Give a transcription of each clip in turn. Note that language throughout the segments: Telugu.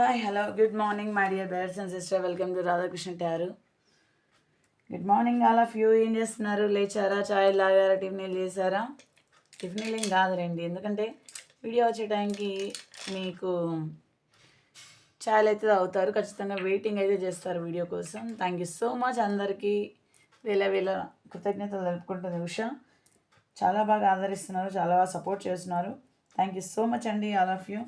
Hi hello good morning my dear brothers and sister welcome to Radhakrishna tarot good morning all of you ఏం చేస్తున్నారు? లేచారా? చాయ్ లాగారా టిఫిన్ చేశారా? టిఫిన్ ఏం కాదులేండి. ఎందుకంటే వీడియో వచ్చే టైంకి మీకు చాయ్ అయితే తాగుతారు. ఖచ్చితంగా వెయిటింగ్ అయితే చేస్తారు వీడియో కోసం. థ్యాంక్ యూ సో మచ్ అందరికీ. వేల వేల కృతజ్ఞతలు తెలుపుకుంటుంది ఉష చాలా బాగా ఆదరిస్తున్నారు. చాలా బాగా సపోర్ట్ చేస్తున్నారు. థ్యాంక్ యూ సో మచ్ అండి ఆల్ ఆఫ్ యూ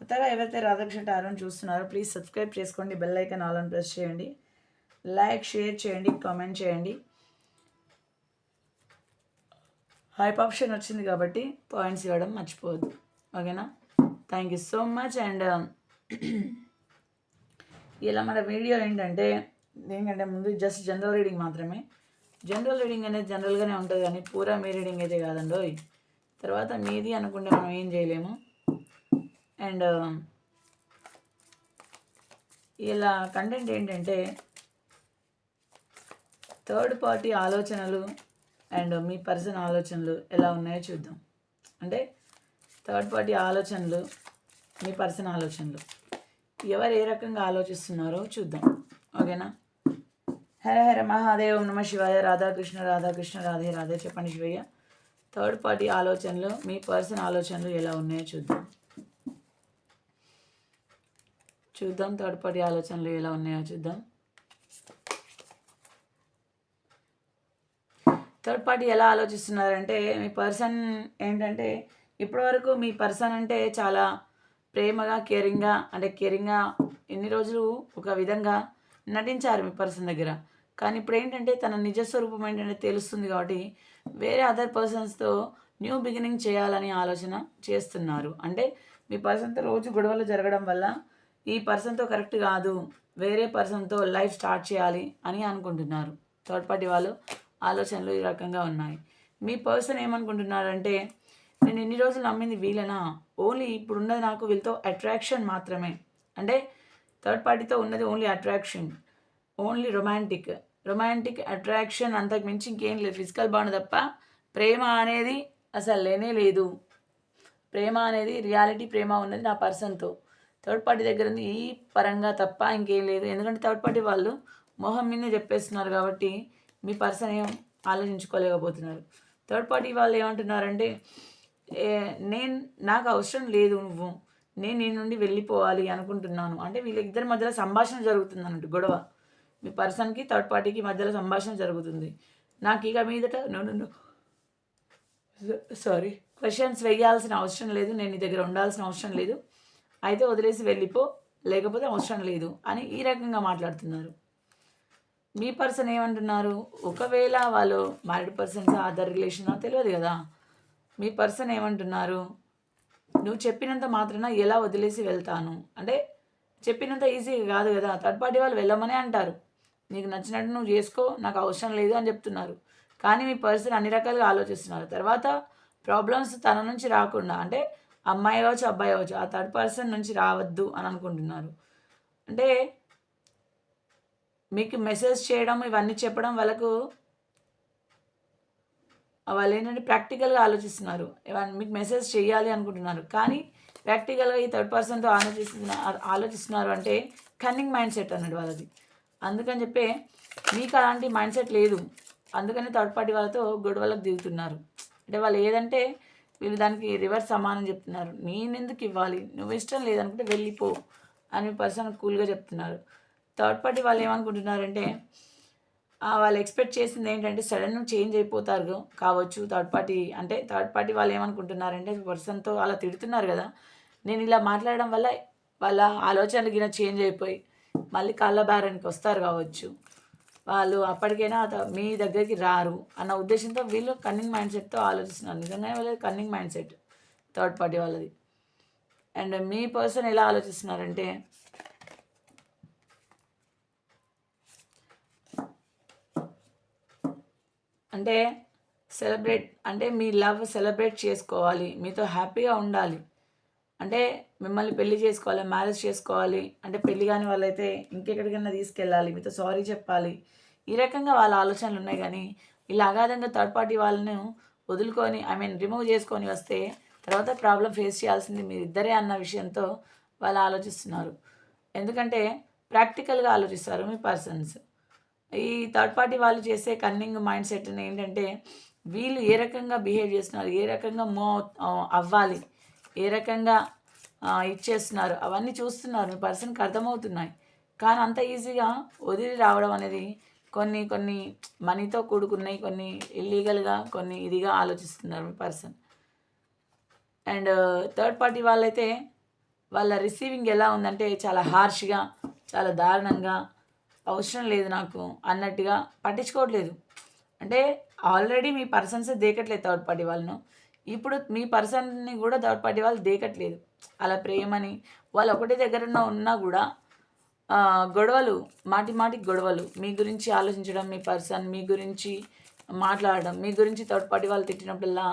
కొత్తగా ఎవరైతే రాధాకృష్ణ టారోని చూస్తున్నారో ప్లీజ్ సబ్స్క్రైబ్ చేసుకోండి బెల్ ఐకాన్ ఆల్ అని ప్రెస్ చేయండి. లైక్ షేర్ చేయండి కామెంట్ చేయండి. హైప్ ఆప్షన్ వచ్చింది కాబట్టి పాయింట్స్ ఇవ్వడం మర్చిపోవద్దు. ఓకేనా thank you so much and ఇలా మన వీడియో ఏంటంటే ఏంటంటే ముందు జస్ట్ జనరల్ రీడింగ్ మాత్రమే. జనరల్ రీడింగ్ అనేది జనరల్గానే ఉంటుంది కానీ పూరా మీ రీడింగ్ అయితే కాదండి తర్వాత మీది అనుకుంటే మనం ఏం చేయలేము. అండ్ um, ఇలా కంటెంట్ ఏంటంటే థర్డ్ పార్టీ ఆలోచనలు అండ్ మీ పర్సన్ ఆలోచనలు ఎలా ఉన్నాయో చూద్దాం. అంటే థర్డ్ పార్టీ ఆలోచనలు మీ పర్సన్ ఆలోచనలు. ఎవరు ఏ రకంగా ఆలోచిస్తున్నారో చూద్దాం. ఓకేనా? హర హర మహాదేవ్ నమ శివాయ రాధాకృష్ణ రాధాకృష్ణ రాధే రాధే చెప్పండి శివయ్య. థర్డ్ పార్టీ ఆలోచనలు మీ పర్సన్ ఆలోచనలు ఎలా ఉన్నాయో చూద్దాం. చూద్దాం థర్డ్ పార్టీ ఆలోచనలు ఎలా ఉన్నాయో చూద్దాం. థర్డ్ పార్టీ ఎలా ఆలోచిస్తున్నారంటే మీ పర్సన్ ఏంటంటే ఇప్పటివరకు మీ పర్సన్ అంటే చాలా ప్రేమగా కేరింగ్గా అంటే కేరింగ్గా ఎన్ని రోజులు ఒక విధంగా నటించారు మీ పర్సన్ దగ్గర. కానీ ఇప్పుడు ఏంటంటే తన నిజస్వరూపం ఏంటంటే తెలుస్తుంది కాబట్టి వేరే అదర్ పర్సన్స్తో న్యూ బిగినింగ్ చేయాలని ఆలోచన చేస్తున్నారు. అంటే మీ పర్సన్తో రోజు గొడవలు జరగడం వల్ల ఈ పర్సన్తో కరెక్ట్ కాదు వేరే పర్సన్తో లైఫ్ స్టార్ట్ చేయాలి అని అనుకుంటున్నారు. థర్డ్ పార్టీ వాళ్ళు ఆలోచనలు ఈ రకంగా ఉన్నాయి. మీ పర్సన్ ఏమనుకుంటున్నారంటే నేను ఎన్ని రోజులు నమ్మింది వీళ్ళనా? ఓన్లీ ఇప్పుడు ఉన్నది నాకు వీళ్ళతో అట్రాక్షన్ మాత్రమే. అంటే థర్డ్ పార్టీతో ఉన్నది only attraction only romantic. Romantic attraction అంతకు మించి ఇంకేం లేదు. ఫిజికల్ బాండ్ తప్ప ప్రేమ అనేది అసలు లేనే లేదు. ప్రేమ అనేది రియాలిటీ ప్రేమ ఉన్నది నా పర్సన్తో. థర్డ్ పార్టీ దగ్గర ఉంది ఈ పరంగా తప్ప ఇంకేం లేదు. ఎందుకంటే థర్డ్ పార్టీ వాళ్ళు మొహం మీదే చెప్పేస్తున్నారు కాబట్టి మీ పర్సన్ ఏం ఆలోచించుకోలేకపోతున్నారు. థర్డ్ పార్టీ వాళ్ళు ఏమంటున్నారంటే నేను నాకు అవసరం లేదు నువ్వు. నేను నీ నుండి వెళ్ళిపోవాలి అనుకుంటున్నాను. అంటే వీళ్ళిద్దరి మధ్యలో సంభాషణ జరుగుతుంది అన్నట్టు గొడవ. మీ పర్సన్కి థర్డ్ పార్టీకి మధ్యలో సంభాషణ జరుగుతుంది. నాకు ఇక మీదట నన్ను సారీ. క్వశ్చన్స్ వేయాల్సిన అవసరం లేదు. నేను నీ దగ్గర ఉండాల్సిన అవసరం లేదు. అయితే వదిలేసి వెళ్ళిపో లేకపోతే అవసరం లేదు అని ఈ రకంగా మాట్లాడుతున్నారు. మీ పర్సన్ ఏమంటున్నారు? ఒకవేళ వాళ్ళు మ్యారీడ్ పర్సన్స్ అదర్ రిలేషన్ తెలియదు కదా. మీ పర్సన్ ఏమంటున్నారు? నువ్వు చెప్పినంత మాత్రాన ఎలా వదిలేసి వెళ్తాను? అంటే చెప్పినంత ఈజీగా కాదు కదా. థర్డ్ పార్టీ వాళ్ళు వెళ్ళమనే అంటారు. నీకు నచ్చినట్టు నువ్వు చేసుకో నాకు అవసరం లేదు అని చెప్తున్నారు. కానీ మీ పర్సన్ అన్ని రకాలుగా ఆలోచిస్తున్నారు. తర్వాత ప్రాబ్లమ్స్ తన నుంచి రాకుండా అంటే అమ్మాయి కావచ్చు అబ్బాయి కావచ్చు ఆ థర్డ్ పర్సన్ నుంచి రావద్దు అని అనుకుంటున్నారు. అంటే మీకు మెసేజ్ చేయడం ఇవన్నీ చెప్పడం వాళ్ళకు వాళ్ళు ఏంటంటే ప్రాక్టికల్గా ఆలోచిస్తున్నారు. ఇవన్నీ మీకు మెసేజ్ చేయాలి అనుకుంటున్నారు. కానీ ప్రాక్టికల్గా ఈ థర్డ్ పర్సన్తో ఆలోచిస్తున్నారు ఆలోచిస్తున్నారు అంటే కన్నింగ్ మైండ్ సెట్ అన్నాడు వాళ్ళది. అందుకని చెప్పే మీకు అలాంటి మైండ్ సెట్ లేదు. అందుకని థర్డ్ పార్టీ వాళ్ళతో గొడవలకు దిగుతున్నారు. అంటే వాళ్ళు ఏదంటే వీళ్ళు దానికి రివర్స్ సమానం చెప్తున్నారు. నేను ఎందుకు ఇవ్వాలి? నువ్వు ఇష్టం లేదనుకుంటే వెళ్ళిపో అని పర్సన్ కూల్గా చెప్తున్నారు. థర్డ్ పార్టీ వాళ్ళు ఏమనుకుంటున్నారంటే వాళ్ళు ఎక్స్పెక్ట్ చేసింది ఏంటంటే సడన్ చేంజ్ అయిపోతారు కావచ్చు థర్డ్ పార్టీ అంటే థర్డ్ పార్టీ వాళ్ళు ఏమనుకుంటున్నారంటే పర్సన్తో అలా తిడుతున్నారు కదా. నేను ఇలా మాట్లాడడం వల్ల వాళ్ళ ఆలోచనలు గిన చేంజ్ అయిపోయి మళ్ళీ కళ్ళ బారానికి వస్తారు కావచ్చు. వాళ్ళు అప్పటికైనా మీ దగ్గరికి రారు అన్న ఉద్దేశంతో వీళ్ళు కన్నింగ్ మైండ్ సెట్తో ఆలోచిస్తున్నారు. నిజంగానే వాళ్ళది cunning mind set third party వాళ్ళది. అండ్ మీ పర్సన్ ఎలా ఆలోచిస్తున్నారంటే అంటే సెలబ్రేట్ అంటే మీ లవ్ సెలబ్రేట్ చేసుకోవాలి మీతో హ్యాపీగా ఉండాలి. అంటే మిమ్మల్ని పెళ్ళి చేసుకోవాలి మ్యారేజ్ చేసుకోవాలి అంటే పెళ్ళి కాని వాళ్ళైతే ఇంకెక్కడికైనా తీసుకెళ్ళాలి మీతో సారీ చెప్పాలి. ఈ రకంగా వాళ్ళ ఆలోచనలు ఉన్నాయి కానీ ఇలా అగాధంగా థర్డ్ పార్టీ వాళ్ళను వదులుకొని ఐ మీన్ రిమూవ్ చేసుకొని వస్తే తర్వాత ప్రాబ్లం ఫేస్ చేయాల్సింది మీరు ఇద్దరే అన్న విషయంతో వాళ్ళు ఆలోచిస్తున్నారు. ఎందుకంటే ప్రాక్టికల్గా ఆలోచిస్తారు మీ పర్సన్స్ ఈ థర్డ్ పార్టీ వాళ్ళు చేసే కన్నింగ్ మైండ్ సెట్ ఏంటంటే వీళ్ళు ఏ రకంగా బిహేవ్ చేస్తున్నారు ఏ రకంగా మూవ్ అవ్వాలి ఏ రకంగా ఇచ్చేస్తున్నారు? అవన్నీ చూస్తున్నారు. మీ పర్సన్కి అర్థమవుతున్నాయి. కానీ అంత ఈజీగా వదిలి రావడం అనేది కొన్ని కొన్ని మనీతో కూడుకున్నాయి కొన్ని ఇల్లీగల్గా కొన్ని ఇదిగా ఆలోచిస్తున్నారు మీ పర్సన్. అండ్ థర్డ్ పార్టీ వాళ్ళైతే వాళ్ళ రిసీవింగ్ ఎలా ఉందంటే చాలా హార్ష్గా చాలా దారుణంగా అవసరం లేదు నాకు అన్నట్టుగా పట్టించుకోవట్లేదు. అంటే ఆల్రెడీ మీ పర్సన్స్ దేకట్లేదు థర్డ్ పార్టీ వాళ్ళను. ఇప్పుడు మీ పర్సన్ని కూడా థర్డ్ పార్టీ వాళ్ళు దేకట్లేదు. అలా ప్రేమని వాళ్ళు ఒకటి దగ్గర ఉన్నా కూడా గొడవలు మాటి మాటికి గొడవలు మీ గురించి ఆలోచించడం మీ పర్సన్ మీ గురించి మాట్లాడడం మీ గురించి థర్డ్ పార్టీ వాళ్ళు తిట్టినప్పుడల్లా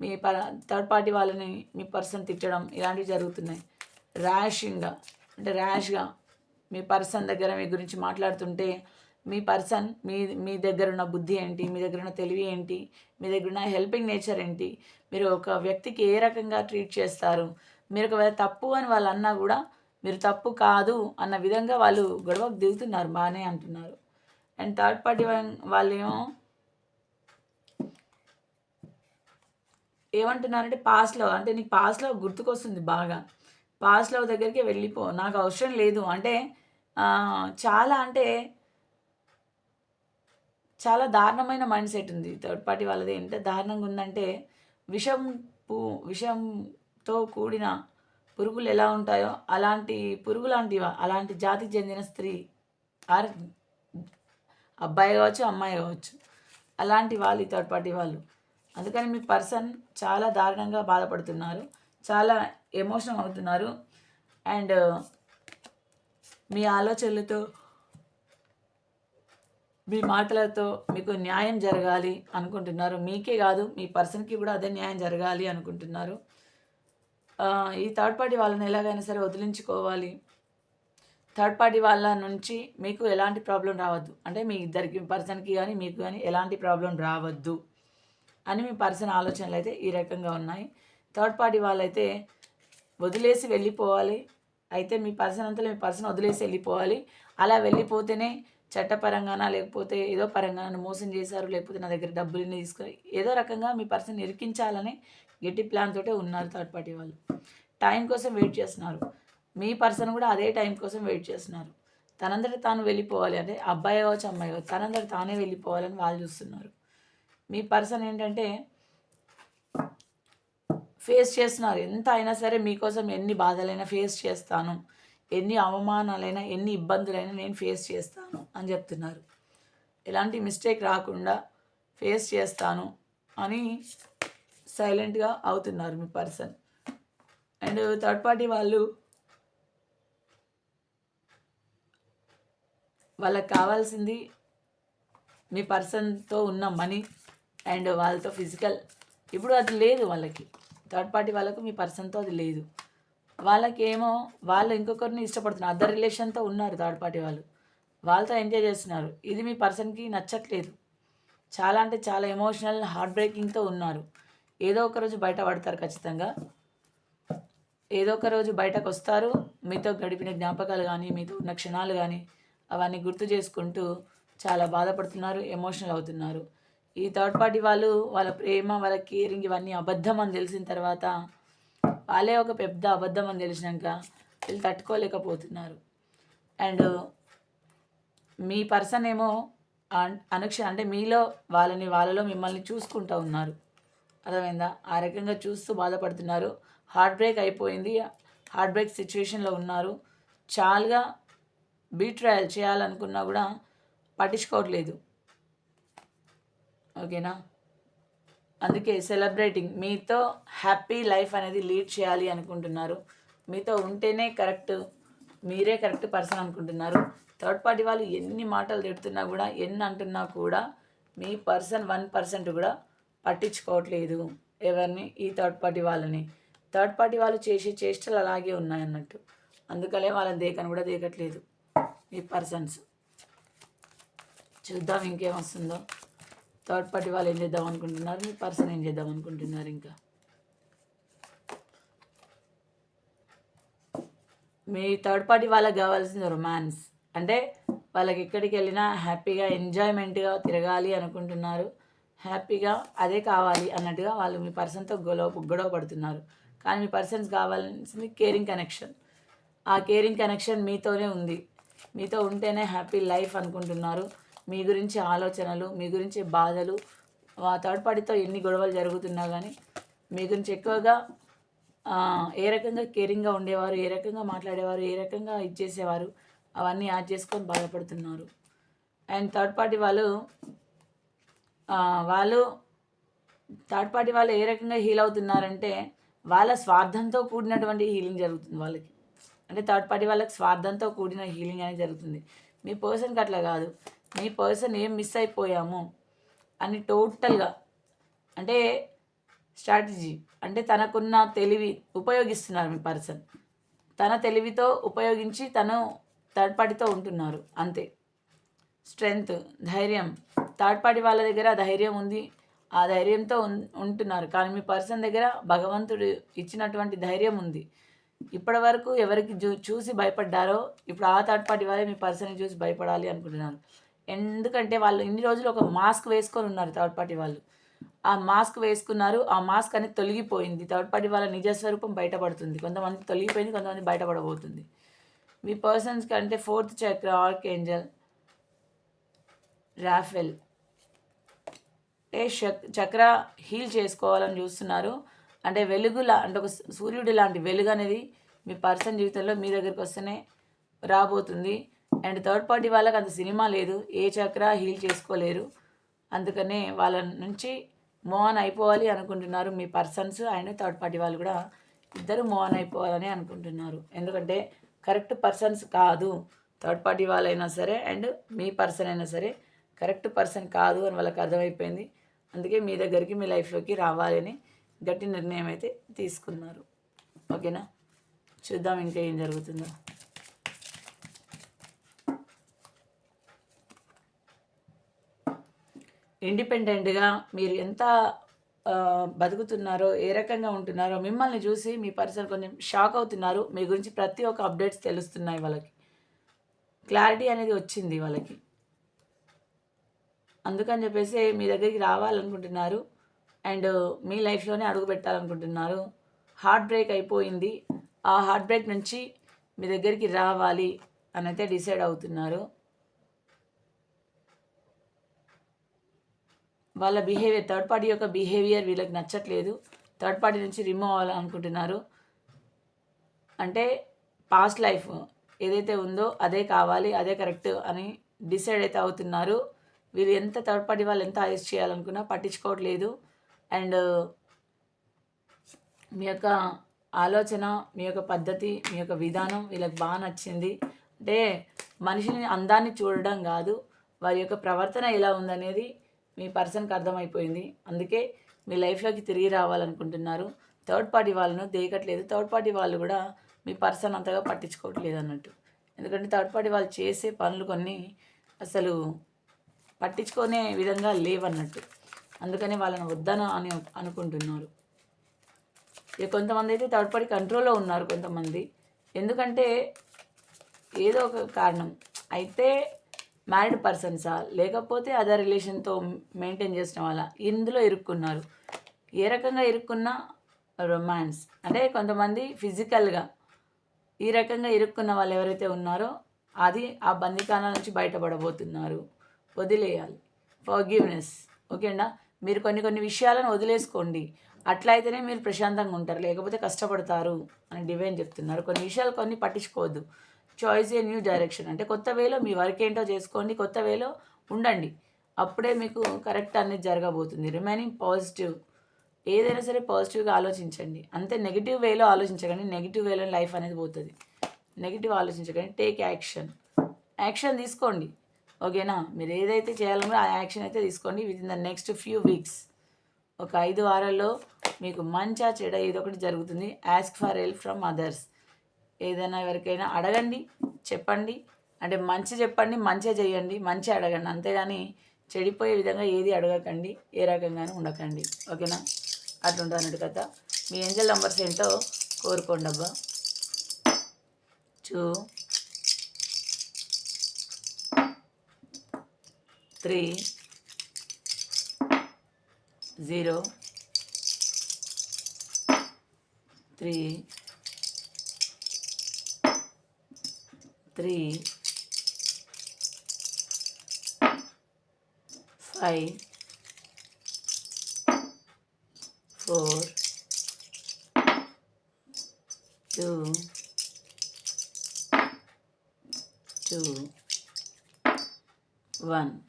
మీ ప థర్డ్ పార్టీ వాళ్ళని మీ పర్సన్ తిట్టడం ఇలాంటివి జరుగుతున్నాయి. ర్యాషింగ్గా అంటే ర్యాష్గా మీ పర్సన్ దగ్గర మీ గురించి మాట్లాడుతుంటే మీ పర్సన్ మీ మీ దగ్గర ఉన్న బుద్ధి ఏంటి మీ దగ్గర ఉన్న తెలివి ఏంటి మీ దగ్గర ఉన్న హెల్పింగ్ నేచర్ ఏంటి మీరు ఒక వ్యక్తికి ఏ రకంగా ట్రీట్ చేస్తారు? మీరు ఒకవేళ తప్పు అని వాళ్ళు అన్నా కూడా మీరు తప్పు కాదు అన్న విధంగా వాళ్ళు గొడవకు దిగుతున్నారు బాగానే అంటున్నారు. అండ్ థర్డ్ పార్టీ వాళ్ళు ఏమో ఏమంటున్నారంటే పాస్లో అంటే నీకు పాస్లో గుర్తుకొస్తుంది బాగా. పాస్లో దగ్గరికి వెళ్ళిపో నాకు అవసరం లేదు. అంటే చాలా అంటే చాలా దారుణమైన మైండ్ సెట్ ఉంది. థర్డ్ పార్టీ వాళ్ళది ఎంత దారుణంగా ఉందంటే విషం పూ విషంతో కూడిన పురుగులు ఎలా ఉంటాయో అలాంటి పురుగు లాంటివా అలాంటి జాతికి చెందిన స్త్రీ ఆర్ అబ్బాయి కావచ్చు అమ్మాయి కావచ్చు అలాంటి వాళ్ళు థర్డ్ పార్టీ వాళ్ళు. అందుకని మీ పర్సన్ చాలా దారుణంగా బాధపడుతున్నారు చాలా ఎమోషనల్ అవుతున్నారు. అండ్ మీ ఆలోచనలతో మీ మాటలతో మీకు న్యాయం జరగాలి అనుకుంటున్నారు. మీకే కాదు మీ పర్సన్కి కూడా అదే న్యాయం జరగాలి అనుకుంటున్నారు. ఈ థర్డ్ పార్టీ వాళ్ళని ఎలాగైనా సరే వదిలించుకోవాలి. థర్డ్ పార్టీ వాళ్ళ నుంచి మీకు ఎలాంటి ప్రాబ్లం రావద్దు. అంటే మీ ఇద్దరికి పర్సన్కి కానీ మీకు కానీ ఎలాంటి ప్రాబ్లం రావద్దు అని మీ పర్సన్ ఆలోచనలు అయితే ఈ రకంగా ఉన్నాయి. థర్డ్ పార్టీ వాళ్ళైతే వదిలేసి వెళ్ళిపోవాలి. అయితే మీ పర్సన్ అంతా మీ పర్సన్ వదిలేసి వెళ్ళిపోవాలి. అలా వెళ్ళిపోతేనే చట్టపరంగానా లేకపోతే ఏదో పరంగా నన్ను మోసం చేశారు లేకపోతే నా దగ్గర డబ్బులు తీసుకొని ఏదో రకంగా మీ పర్సన్ ఇరికించాలని గట్టి ప్లాన్ తోటే ఉన్నారు థర్డ్ పార్టీ వాళ్ళు. టైం కోసం వెయిట్ చేస్తున్నారు. మీ పర్సన్ కూడా అదే టైం కోసం వెయిట్ చేస్తున్నారు. తనందరి తాను వెళ్ళిపోవాలి. అంటే అబ్బాయి కావచ్చు అమ్మాయి కావచ్చు తనందరి తానే వెళ్ళిపోవాలని వాళ్ళు చూస్తున్నారు. మీ పర్సన్ ఏంటంటే ఫేస్ చేస్తున్నారు. ఎంత అయినా సరే మీకోసం ఎన్ని బాధలైనా ఫేస్ చేస్తాను. ఎన్ని అవమానాలైనా ఎన్ని ఇబ్బందులైనా నేను ఫేస్ చేస్తాను అని చెప్తున్నారు. ఎలాంటి మిస్టేక్ రాకుండా ఫేస్ చేస్తాను అని సైలెంట్గా అవుతున్నారు మీ పర్సన్ అండ్ థర్డ్ పార్టీ వాళ్ళు వాళ్ళకి కావాల్సింది మీ పర్సన్తో ఉన్న మనీ అండ్ వాళ్ళతో ఫిజికల్ ఇప్పుడు అది లేదు వాళ్ళకి. థర్డ్ పార్టీ వాళ్ళకు మీ పర్సన్తో అది లేదు. వాళ్ళకేమో వాళ్ళు ఇంకొకరిని ఇష్టపడుతున్నారు. అదర్ రిలేషన్తో ఉన్నారు థర్డ్ పార్టీ వాళ్ళు. వాళ్ళతో ఎంజాయ్ చేస్తున్నారు. ఇది మీ పర్సన్కి నచ్చట్లేదు. చాలా అంటే చాలా ఎమోషనల్ హార్ట్ బ్రేకింగ్తో ఉన్నారు. ఏదో ఒక రోజు బయట పడతారు ఖచ్చితంగా. ఏదో ఒక రోజు బయటకు వస్తారు. మీతో గడిపిన జ్ఞాపకాలు కానీ మీతో ఉన్న క్షణాలు కానీ అవన్నీ గుర్తు చేసుకుంటూ చాలా బాధపడుతున్నారు ఎమోషనల్ అవుతున్నారు. ఈ థర్డ్ పార్టీ వాళ్ళు వాళ్ళ ప్రేమ వాళ్ళ కేరింగ్ ఇవన్నీ అబద్ధం అని తెలిసిన తర్వాత వాళ్ళే ఒక పెద్ద అబద్ధం అని తెలిసినాక వీళ్ళు తట్టుకోలేకపోతున్నారు. అండ్ మీ పర్సన్ ఏమో అన్- అనుక్ష అంటే మీలో వాళ్ళని వాళ్ళలో మిమ్మల్ని చూసుకుంటూ ఉన్నారు. అర్థమైందా? ఆ రకంగా చూస్తూ బాధపడుతున్నారు. హార్ట్ బ్రేక్ అయిపోయింది. హార్ట్ బ్రేక్ సిచ్యువేషన్లో ఉన్నారు. చాలుగా బీట్ ట్రయల్ చేయాలనుకున్నా కూడా పట్టించుకోవట్లేదు. ఓకేనా? అందుకే సెలబ్రేటింగ్ మీతో హ్యాపీ లైఫ్ అనేది లీడ్ చేయాలి అనుకుంటున్నారు. మీతో ఉంటేనే కరెక్ట్ మీరే కరెక్ట్ పర్సన్ అనుకుంటున్నారు. థర్డ్ పార్టీ వాళ్ళు ఎన్ని మాటలు తిడుతున్నా కూడా ఎన్ని అంటున్నా కూడా మీ పర్సన్ వన్ పర్సెంట్ కూడా పట్టించుకోవట్లేదు. ఎవరిని? ఈ థర్డ్ పార్టీ వాళ్ళని. థర్డ్ పార్టీ వాళ్ళు చేసే చేష్టలు అలాగే ఉన్నాయన్నట్టు అందుకనే వాళ్ళని దేకని కూడా దేకట్లేదు మీ పర్సన్స్ చూద్దాం ఇంకేం వస్తుందో. థర్డ్ పార్టీ వాళ్ళు ఏం చేద్దాం అనుకుంటున్నారు? మీ పర్సన్ ఏం చేద్దాం అనుకుంటున్నారు ఇంకా? మీ థర్డ్ పార్టీ వాళ్ళకి కావాల్సింది రొమాన్స్ అంటే వాళ్ళకి ఎక్కడికి వెళ్ళినా హ్యాపీగా ఎంజాయ్మెంట్గా తిరగాలి అనుకుంటున్నారు. హ్యాపీగా అదే కావాలి అన్నట్టుగా వాళ్ళు మీ పర్సన్తో గొడవ గొడవ పడుతున్నారు. కానీ మీ పర్సన్స్ కావాల్సింది కేరింగ్ కనెక్షన్ ఆ కేరింగ్ కనెక్షన్ మీతోనే ఉంది. మీతో ఉంటేనే హ్యాపీ లైఫ్ అనుకుంటున్నారు. మీ గురించి ఆలోచనలు మీ గురించి బాధలు థర్డ్ పార్టీతో ఎన్ని గొడవలు జరుగుతున్నా కానీ మీ గురించి ఎక్కువగా ఏ రకంగా కేరింగ్గా ఉండేవారు ఏ రకంగా మాట్లాడేవారు ఏ రకంగా ఇచ్చేసేవారు అవన్నీ యాడ్ చేసుకొని బాధపడుతున్నారు. అండ్ థర్డ్ పార్టీ వాళ్ళు వాళ్ళు థర్డ్ పార్టీ వాళ్ళు ఏ రకంగా హీల్ అవుతున్నారంటే వాళ్ళ స్వార్థంతో కూడినటువంటి హీలింగ్ జరుగుతుంది వాళ్ళకి. అంటే థర్డ్ పార్టీ వాళ్ళకి స్వార్థంతో కూడిన హీలింగ్ అనేది జరుగుతుంది. మీ పర్సన్కి అట్లా కాదు. మీ పర్సన్ ఏం మిస్ అయిపోయాము అని టోటల్గా అంటే స్ట్రాటజీ అంటే తనకున్న తెలివి ఉపయోగిస్తున్నారు మీ పర్సన్ తన తెలివితో ఉపయోగించి తను థర్డ్ పార్టీతో ఉంటున్నారు. అంతే. స్ట్రెంగ్త్ ధైర్యం. థర్డ్ పార్టీ వాళ్ళ దగ్గర ధైర్యం ఉంది. ఆ ధైర్యంతో ఉంటున్నారు. కానీ మీ పర్సన్ దగ్గర భగవంతుడు ఇచ్చినటువంటి ధైర్యం ఉంది. ఇప్పటి వరకు ఎవరికి చూ చూసి భయపడ్డారో ఇప్పుడు ఆ థర్డ్ పార్టీ వాళ్ళే మీ పర్సన్ని చూసి భయపడాలి అనుకుంటున్నాను ఎందుకంటే వాళ్ళు ఇన్ని రోజులు ఒక మాస్క్ వేసుకొని ఉన్నారు థర్డ్ పార్టీ వాళ్ళు. ఆ మాస్క్ వేసుకున్నారు ఆ మాస్క్ అనేది తొలగిపోయింది. థర్డ్ పార్టీ వాళ్ళ నిజ స్వరూపం బయటపడుతుంది. కొంతమంది తొలగిపోయింది కొంతమంది బయటపడబోతుంది. మీ పర్సన్స్ కంటే fourth chakra archangel Raphael. ఏ చక్ చక్ర హీల్ చేసుకోవాలని చూస్తున్నారు. అంటే వెలుగులా అంటే ఒక సూర్యుడి లాంటి వెలుగు అనేది మీ పర్సన్ జీవితంలో మీ దగ్గరికి వస్తేనే రాబోతుంది. అండ్ థర్డ్ పార్టీ వాళ్ళకి అంత సినిమా లేదు. ఏ చక్ర హీల్ చేసుకోలేరు. అందుకనే వాళ్ళ నుంచి మోహన్ అయిపోవాలి అనుకుంటున్నారు మీ పర్సన్స్. అండ్ థర్డ్ పార్టీ వాళ్ళు కూడా ఇద్దరు మోహన్ అయిపోవాలని అనుకుంటున్నారు. ఎందుకంటే కరెక్ట్ పర్సన్స్ కాదు. థర్డ్ పార్టీ వాళ్ళైనా సరే అండ్ మీ పర్సన్ అయినా సరే కరెక్ట్ పర్సన్ కాదు అని వాళ్ళకి అర్థమైపోయింది. అందుకే మీ దగ్గరికి మీ లైఫ్లోకి రావాలని గట్టి నిర్ణయం అయితే తీసుకున్నారు. ఓకేనా? చూద్దాం ఇంకా ఏం జరుగుతుందో. ఇండిపెండెంట్గా మీరు ఎంత బతుకుతున్నారో ఏ రకంగా ఉంటున్నారో మిమ్మల్ని చూసి మీ పర్సన్ కొంచెం షాక్ అవుతున్నారు. మీ గురించి ప్రతి ఒక్క అప్డేట్స్ తెలుస్తున్నాయి వాళ్ళకి. క్లారిటీ అనేది వచ్చింది వాళ్ళకి. అందుకని చెప్పేసి మీ దగ్గరికి రావాలనుకుంటున్నారు. అండ్ మీ లైఫ్లోనే అడుగు పెట్టాలనుకుంటున్నారు. హార్ట్ బ్రేక్ అయిపోయింది. ఆ హార్ట్ బ్రేక్ నుంచి మీ దగ్గరికి రావాలి అని అయితే డిసైడ్ అవుతున్నారు. వాళ్ళ బిహేవియర్ థర్డ్ పార్టీ యొక్క బిహేవియర్ వీళ్ళకి నచ్చట్లేదు. థర్డ్ పార్టీ నుంచి రిమూవ్ అవ్వాలనుకుంటున్నారు. అంటే పాస్ట్ లైఫ్ ఏదైతే ఉందో అదే కావాలి అదే కరెక్ట్ అని డిసైడ్ అయితే అవుతున్నారు. వీళ్ళు ఎంత థర్డ్ పార్టీ వాళ్ళు ఎంత అరెస్ట్ చేయాలనుకున్నా పట్టించుకోవట్లేదు. అండ్ మీ యొక్క ఆలోచన మీ యొక్క పద్ధతి మీ యొక్క విధానం వీళ్ళకి బాగా నచ్చింది. అంటే మనిషిని అందాన్ని చూడడం కాదు వారి యొక్క ప్రవర్తన ఎలా ఉందనేది మీ పర్సన్కి అర్థమైపోయింది. అందుకే మీ లైఫ్లోకి తిరిగి రావాలనుకుంటున్నారు. థర్డ్ పార్టీ వాళ్ళను దేయకట్లేదు థర్డ్ పార్టీ వాళ్ళు కూడా మీ పర్సన్ అంతగా పట్టించుకోవట్లేదు అన్నట్టు. ఎందుకంటే థర్డ్ పార్టీ వాళ్ళు చేసే పనులు కొన్ని అసలు పట్టించుకునే విధంగా లేవన్నట్టు. అందుకని వాళ్ళని వద్దన అని అనుకుంటున్నారు. ఇక కొంతమంది అయితే థర్డ్ పార్టీ కంట్రోల్లో ఉన్నారు కొంతమంది. ఎందుకంటే ఏదో ఒక కారణం. అయితే మ్యారీడ్ పర్సన్సా? లేకపోతే అదర్ రిలేషన్తో మెయింటైన్ చేసిన వాళ్ళ? ఇందులో ఇరుక్కున్నారు. ఏ రకంగా ఇరుక్కున్నా? రొమాన్స్. అంటే కొంతమంది ఫిజికల్గా ఈ రకంగా ఇరుక్కున్న వాళ్ళు ఎవరైతే ఉన్నారో అది ఆ బందికాల నుంచి బయటపడబోతున్నారు. వదిలేయాలి. ఫర్గివ్నెస్. ఓకేనా? మీరు కొన్ని కొన్ని విషయాలను వదిలేసుకోండి. అట్లా అయితేనే మీరు ప్రశాంతంగా ఉంటారు. లేకపోతే కష్టపడతారు అని డివైన్ చెప్తున్నారు. కొన్ని విషయాలు కొన్ని పట్టించుకోవద్దు. చాయిస్ ఏ న్యూ డైరెక్షన్ అంటే కొత్త వేలో మీ వర్క్ ఏంటో చేసుకోండి. కొత్త వేలో ఉండండి. అప్పుడే మీకు కరెక్ట్ అనేది జరగబోతుంది. రిమైనింగ్ పాజిటివ్ ఏదైనా సరే పాజిటివ్గా ఆలోచించండి. అంతే నెగిటివ్ వేలో ఆలోచించకండి. నెగిటివ్ వేలో లైఫ్ అనేది పోతుంది. నెగిటివ్ ఆలోచించకండి. టేక్ యాక్షన్ యాక్షన్ తీసుకోండి. ఓకేనా? మీరు ఏదైతే చేయాలనుకో ఆ యాక్షన్ అయితే తీసుకోండి within the next few weeks ఒక ఐదు వారాల్లో మీకు మంచా చెడ ఏదో ఒకటి జరుగుతుంది. Ask for help from others ఏదైనా ఎవరికైనా అడగండి చెప్పండి. అంటే మంచి చెప్పండి మంచిగా చేయండి. మంచి అడగండి. అంతేగాని చెడిపోయే విధంగా ఏది అడగకండి. ఏ రకంగానే ఉండకండి. ఓకేనా? అట్లుంటుంది అన్నట్టు కథ. మీ ఏంజల్ నంబర్స్ ఏంటో కోరుకోండి అబ్బా చూ three, zero, three, three, five, four, two, two, one.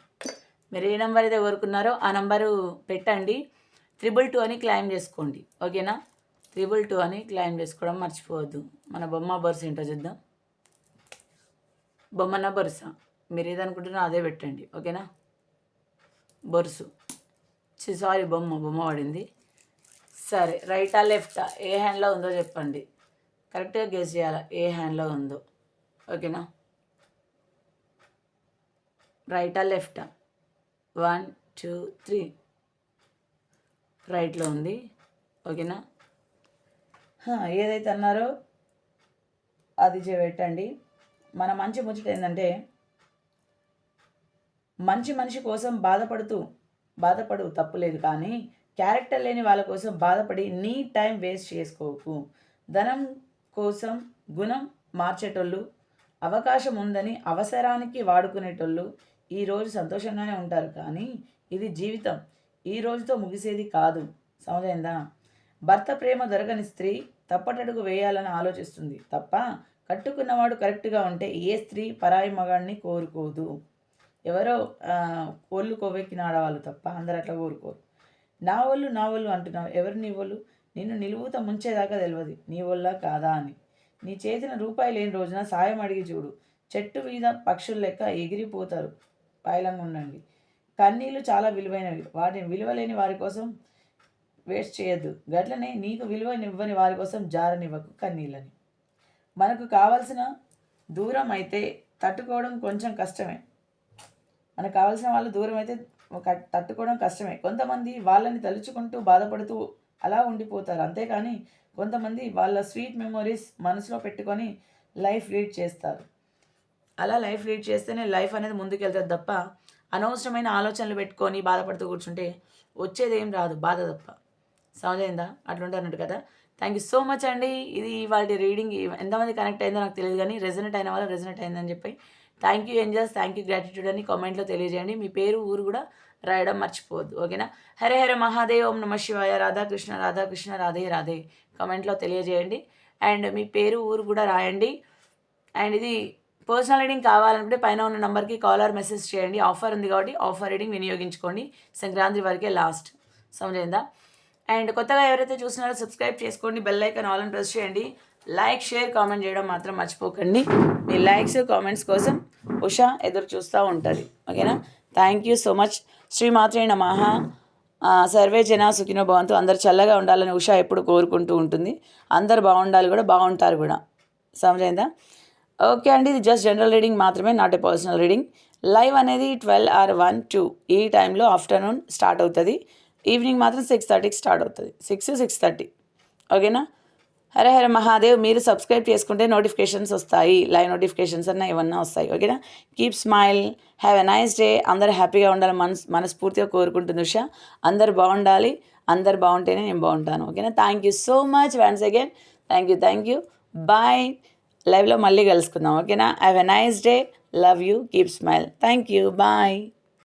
మీరు ఏ నెంబర్ అయితే కోరుకున్నారో ఆ నెంబరు పెట్టండి. త్రిబుల్ టూ అని క్లైమ్ చేసుకోండి. ఓకేనా త్రిబుల్ టూ అని క్లైమ్ చేసుకోవడం మర్చిపోవద్దు. మన బొమ్మ బొరుస ఏంటో చూద్దాం. బొమ్మన బొరుస మీరు ఏదనుకుంటున్నారో అదే పెట్టండి. ఓకేనా బొరుసు సారీ బొమ్మ బొమ్మ పడింది. సరే రైటా లెఫ్టా ఏ హ్యాండ్లో ఉందో చెప్పండి. కరెక్ట్గా గెస్ చేయాలి? ఏ హ్యాండ్లో ఉందో? ఓకేనా రైటా లెఫ్టా వన్ టూ త్రీ. రైట్లో ఉంది. ఓకేనా? ఏదైతే అన్నారో అది పెట్టండి మన మంచి ముచ్చట ఏంటంటే మంచి మనిషి కోసం బాధపడుతూ బాధపడు తప్పులేదు కానీ క్యారెక్టర్ లేని వాళ్ళ కోసం బాధపడి నీ టైం వేస్ట్ చేసుకోకు. ధనం కోసం గుణం మార్చేటోళ్ళు అవకాశం ఉందని అవసరానికి వాడుకునేటోళ్ళు ఈరోజు సంతోషంగానే ఉంటారు కానీ ఇది జీవితం. ఈ రోజుతో ముగిసేది కాదు. సమజైందా? భర్త ప్రేమ దొరకని స్త్రీ తప్పటడుగు వేయాలని ఆలోచిస్తుంది. తప్ప కట్టుకున్నవాడు కరెక్ట్గా ఉంటే ఏ స్త్రీ పరాయి మగాడిని కోరుకోదు. ఎవరో ఒళ్ళు కొవ్వెక్కిన ఆడవాళ్ళు తప్ప అందరు అట్లా కోరుకోరు. నా వాళ్ళు నా వాళ్ళు అంటున్నావు. ఎవరు నీ వాళ్ళు నిన్ను నిలువుత ముంచేదాకా తెలియదు నీ వల్ల కాదా అని. నీ చేతిన రూపాయి లేని రోజున సాయం అడిగి చూడు. చెట్టు మీద పక్షులు లెక్క ఎగిరిపోతారు. పైలంగా ఉండండి. కన్నీళ్ళు చాలా విలువైనవి. వాటిని విలువలేని వారి కోసం వేస్ట్ చేయొద్దు. గట్లనే నీకు విలువనివ్వని వారి కోసం జారనివ్వకు కన్నీళ్ళని. మనకు కావాల్సిన దూరం అయితే తట్టుకోవడం కొంచెం కష్టమే. మనకు కావాల్సిన వాళ్ళు దూరం అయితే తట్టుకోవడం కష్టమే. కొంతమంది వాళ్ళని తలుచుకుంటూ బాధపడుతూ అలా ఉండిపోతారు. అంతేకాని కొంతమంది వాళ్ళ స్వీట్ మెమొరీస్ మనసులో పెట్టుకొని లైఫ్ లీడ్ చేస్తారు. అలా లైఫ్ లీడ్ చేస్తేనే లైఫ్ అనేది ముందుకెళ్తుంది తప్ప అనవసరమైన ఆలోచనలు పెట్టుకొని బాధపడుతూ కూర్చుంటే వచ్చేది ఏం రాదు బాధ తప్ప. సమజైందా అట్లుంటే అన్నట్టు కదా. థ్యాంక్ యూ సో మచ్ అండి. ఇది వాళ్ళ రీడింగ్ ఎంతమంది కనెక్ట్ అయిందో నాకు తెలియదు కానీ రెజనెట్ అయిన వాళ్ళు రెజనెట్ అయిందని చెప్పి. Thank you angels thank you gratitude అని కామెంట్లో తెలియజేయండి. మీ పేరు ఊరు కూడా రాయడం మర్చిపోవద్దు. ఓకేనా హరే హరే మహాదేవ్. ఓం నమ శివాయ. రాధాకృష్ణ రాధాకృష్ణ రాధే రాధే కామెంట్లో తెలియజేయండి. అండ్ మీ పేరు ఊరు కూడా రాయండి. అండ్ ఇది పర్సనల్ రీడింగ్ కావాలనుకుంటే పైన ఉన్న నెంబర్కి కాలర్ మెసేజ్ చేయండి. ఆఫర్ ఉంది కాబట్టి ఆఫర్ రీడింగ్ వినియోగించుకోండి. సంక్రాంతి వరకే లాస్ట్. సమజైందా? అండ్ కొత్తగా ఎవరైతే చూస్తున్నారో సబ్స్క్రైబ్ చేసుకోండి. బెల్ ఐకాన్ ఆల్ అని ప్రెస్ చేయండి. లైక్ షేర్ కామెంట్ చేయడం మాత్రం మర్చిపోకండి. మీ లైక్స్ కామెంట్స్ కోసం ఉషా ఎదురు చూస్తూ ఉంటుంది. ఓకేనా? థ్యాంక్ యూ సో మచ్ శ్రీమాత్రే నమః. ఆ, సర్వే జన సుఖినో భవంతు. అందరు చల్లగా ఉండాలని ఉషా ఎప్పుడు కోరుకుంటూ ఉంటుంది. అందరు బాగుండాలి కూడా బాగుంటారు కూడా. సమజైందా? ఓకే అండి ఇది జస్ట్ జనరల్ రీడింగ్ మాత్రమే not a personal reading live అనేది ట్వెల్వ్ ఆర్ వన్ టూ ఈ టైంలో ఆఫ్టర్నూన్ స్టార్ట్ అవుతుంది. ఈవినింగ్ మాత్రం సిక్స్ థర్టీకి స్టార్ట్ అవుతుంది. సిక్స్ సిక్స్ థర్టీ ఓకేనా హరే హరే మహాదేవ్ మీరు సబ్స్క్రైబ్ చేసుకుంటే నోటిఫికేషన్స్ వస్తాయి. లైవ్ నోటిఫికేషన్స్ అన్న ఏమన్నా వస్తాయి. ఓకేనా keep smile have a nice day అందరు హ్యాపీగా ఉండాలి. మనస్ మనస్ఫూర్తిగా కోరుకుంటుంది ఉషా. అందరు బాగుండాలి. అందరు బాగుంటేనే నేను బాగుంటాను. ఓకేనా thank you so much once again thank you thank you bye లైవ్లో మళ్ళీ కలుసుకుందాం ఓకేనా? Have a nice day love you keep smile thank you bye